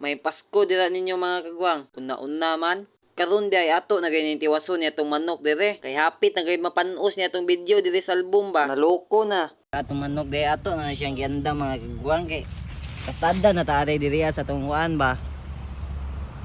May Pasko dira ninyo mga kagwang. Una-una man. Karon di ay ato na ganyan tiwason niya tong manok dire. Kay hapit na ganyan mapanos niya tong video dire sa album ba. Naloko na. Atong manok di ato na siyang gianda mga kagwang kay kastada na taari diri sa tong kuan ba.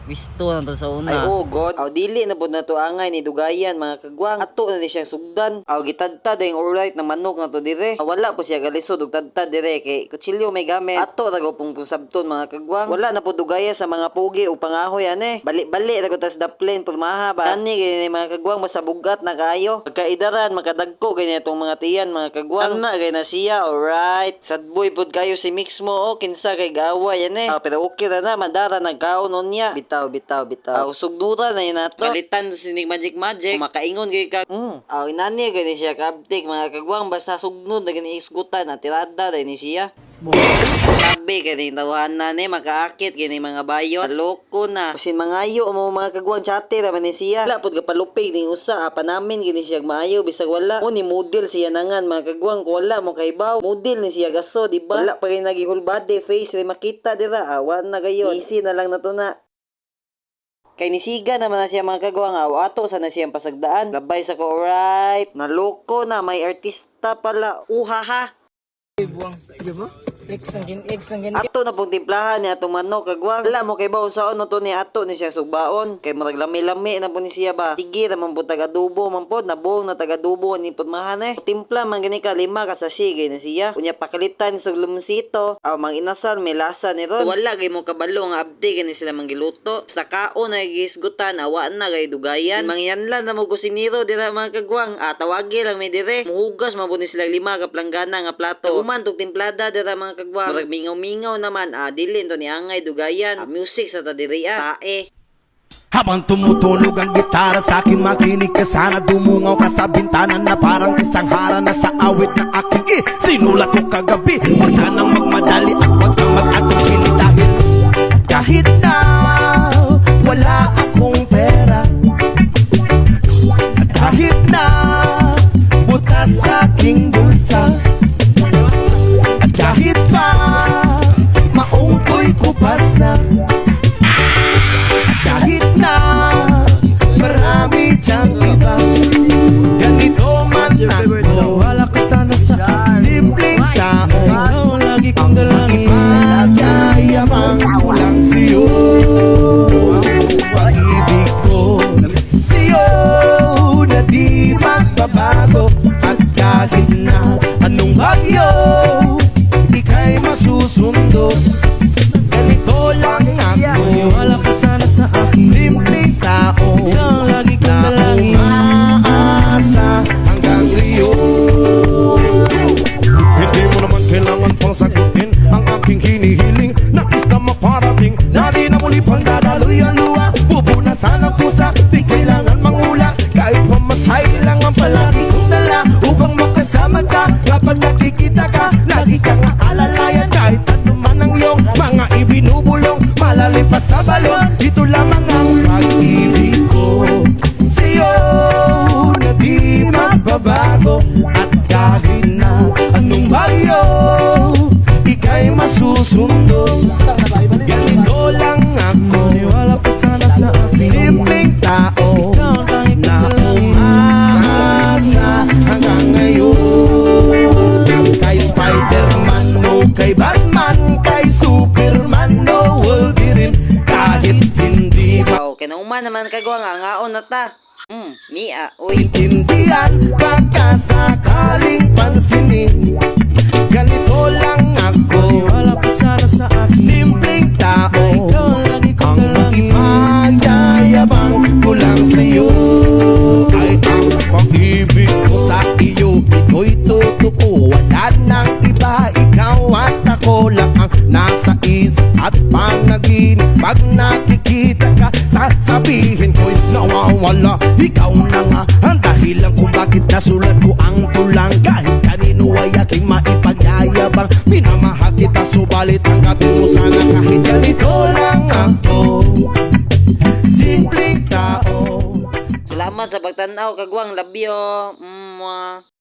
Wisto na to sa una. Ay, oh, God. Aw, dili na po na to angay ni Dugayan, mga kagwang. Ato na di siyang sugdan. Aw, gitadtad yung alright na manok na to dire. Aw, wala po siya galisod, ug tadtad dire. Kay kutsilyo may gamit. Ato, tago pong sabton, mga kagwang. Wala na po Dugaya sa mga pugi o pangahoy, ane. Bali-bali, tago tas daplin, purmaha ba. Ani, ganyan mga kagwang, masabugat na kaayo. Pagkaidaran, makadagko, ganyan itong mga tiyan, mga kagwang. Ang na, ganyan na siya, alright. Sadboy pod kayo si mix mo, o, kinsa kay gaway, yan eh. Ah, pero okay na na, madara, nagkaon niya. Bitaw, bitaw, bitaw. Aw, sugdura na yun nato. Kalitan si Nick Magic Magic. Makaingon kay ka. Mm. Aw, inani, ganyan siya kaptik, mga kagwang, basta sugnod, na ganyan isgutan, na tirada, na ni siya. Sabi, kani tawahan na ni, makaakit, kani mga bayon. Loko na. Kasin mangayo, mo mga kagwang chate, naman ni siya. Wala, pud kapalupig, ni usa, apa namin, gini siya maayo, bisag wala. O, ni model siya nangan, mga kagwang, kung wala mo kaibaw. Model ni siya gaso, di ba? Wala pa kayo nagihul body, face, di makita, dira, awan na gayon. Easy na lang na to na. Kay nisiga naman na siya mga kagawang aw ato sa na siyang pasagdaan. Labay sa ko alright. Naloko na may artista pala. Uhaha. Eggs ang gin, eggs ang gin. Ato na pong timplahan ni atong manok kagwang. Wala mo kay baon sa ono to ni ato ni siya sugbaon. Kay marag lami-lami na po ni siya ba. Sige naman po taga-dubo man po. Nabuong na taga-dubo ni pod mahan eh. Timpla man gani ka lima ka sa sige na siya. Unya pakalitan sa lumsito. Aw mang inasan may lasa ni ron. Wala kay mo kabalo nga abdi gani sila manggiluto. Sa kaon na gisgutan awa na kay dugayan. Mangyanlan na mo kusiniro dira mga kagwang. Ah, tawagi lang may dire. Muhugas man po ni sila lima ka planggana nga plato. Uman tog timplada dira mga kagwang. Murag mingaw-mingaw naman. Ah, dili to ni angay dugayan. Ah, music sa ta diri ah. Tae. Habang tumutunog ang gitara sa akin makinig ka sana Dumungaw ka sa bintana na parang isang hara na sa awit na aking eh Sinulat ko kagabi Huwag sanang magmadali at huwag maong ko'y kupas na. Kahit na marami diyang iba hinihiling Nais na maparating. Na di na muli pang dadaloy ang luha. Pupunasan ang pusa Di kailangan mangula. Kahit pamasahe lang ang palagi kong Upang makasama ka Kapag nakikita ka Lagi kang aalalayan. Kahit ano man ang iyong mga ibinubulong Malalim pa sa balon. Ito lamang ang pag-ibig ko. Sa'yo na di magbabago At kahit na anong bagyo masusundo Ganito lang ako. Niwala ka sana sa akin. Simpleng tao Na umaasa hanggang ngayon. Kay Spider-Man no. Kay Batman Kay Superman no. Wolverine Kahit hindi Wow, kinauman naman kagwang nga. Ngaon na ta. Hmm, Mia, uy. maintindihan Baka sakaling pansinin at panaginip Pag nakikita ka Sasabihin ko'y nawawala Ikaw na nga ang dahilan kung bakit nasulat ko ang tulang Kahit kanino ay aking maipagyayabang Minamahal kita subalit tanggapin mo sana kahit ganito lang ako Simpleng tao Salamat sa pagtanaw kagwang. You. Mwah.